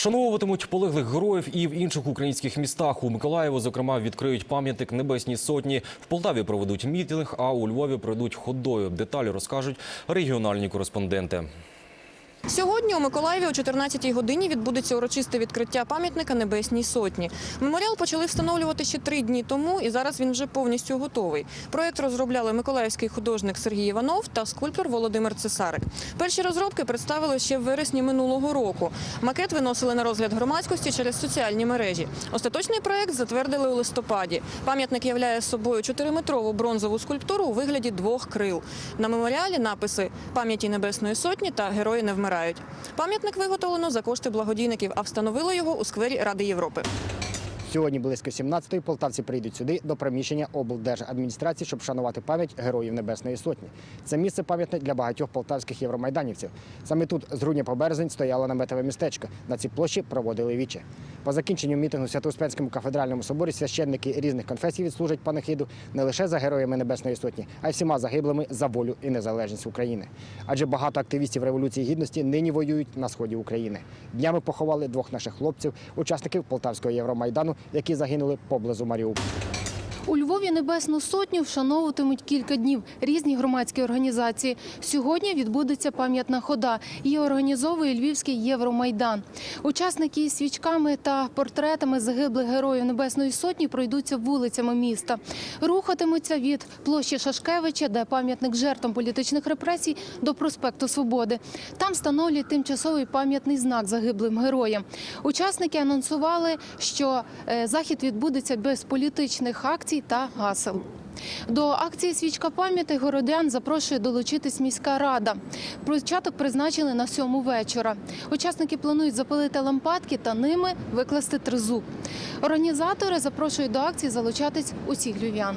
Вшановуватимуть полеглих героїв і в інших українських містах. У Миколаєву, зокрема, відкриють пам'ятник Небесній Сотні. В Полтаві проведуть мітинг, а у Львові пройдуть ходою. Деталі розкажуть регіональні кореспонденти. Сьогодні у Миколаєві о 14-й годині відбудеться урочисте відкриття пам'ятника Небесній Сотні. Меморіал почали встановлювати ще три дні тому, і зараз він вже повністю готовий. Проєкт розробляли миколаївський художник Сергій Іванов та скульптор Володимир Цесарик. Перші розробки представили ще в вересні минулого року. Макет виносили на розгляд громадськості через соціальні мережі. Остаточний проєкт затвердили у листопаді. Пам'ятник являє собою чотириметрову бронзову скульптуру у вигляді двох крил. На меморіалі написи пам'яті Небесної Сотні та Герої не вмирають. Пам'ятник виготовлено за кошти благодійників, а встановили його у сквері Ради Європи. Сьогодні близько 17-ї полтавці прийдуть сюди до приміщення облдержадміністрації, щоб вшанувати пам'ять героїв Небесної Сотні. Це місце пам'ятне для багатьох полтавських євромайданівців. Саме тут з грудня по березень стояло наметове містечко. На цій площі проводили віче. По закінченню мітингу в Свято-Успенському кафедральному соборі священники різних конфесій відслужать панахіду не лише за героями Небесної Сотні, а й всіма загиблими за волю і незалежність України. Адже багато активістів Революції Гідності нині воюють на сході України. Днями поховали двох наших хлопців, учасників Полтавського Євромайдану, які загинули поблизу Маріуполя. У Львові Небесну Сотню вшановуватимуть кілька днів різні громадські організації. Сьогодні відбудеться пам'ятна хода. Її організовує Львівський Євромайдан. Учасники із свічками та портретами загиблих героїв Небесної Сотні пройдуться вулицями міста. Рухатимуться від площі Шашкевича, де пам'ятник жертвам політичних репресій, до проспекту Свободи. Там встановлюють тимчасовий пам'ятний знак загиблим героям. Учасники анонсували, що е, захід відбудеться без політичних акцій та гасел. До акції Свічка пам'яті городян запрошує долучитись міська рада. Початок призначили на сьому вечора. Учасники планують запалити лампадки та ними викласти тризуб. Організатори запрошують до акції залучатись усіх львів'ян.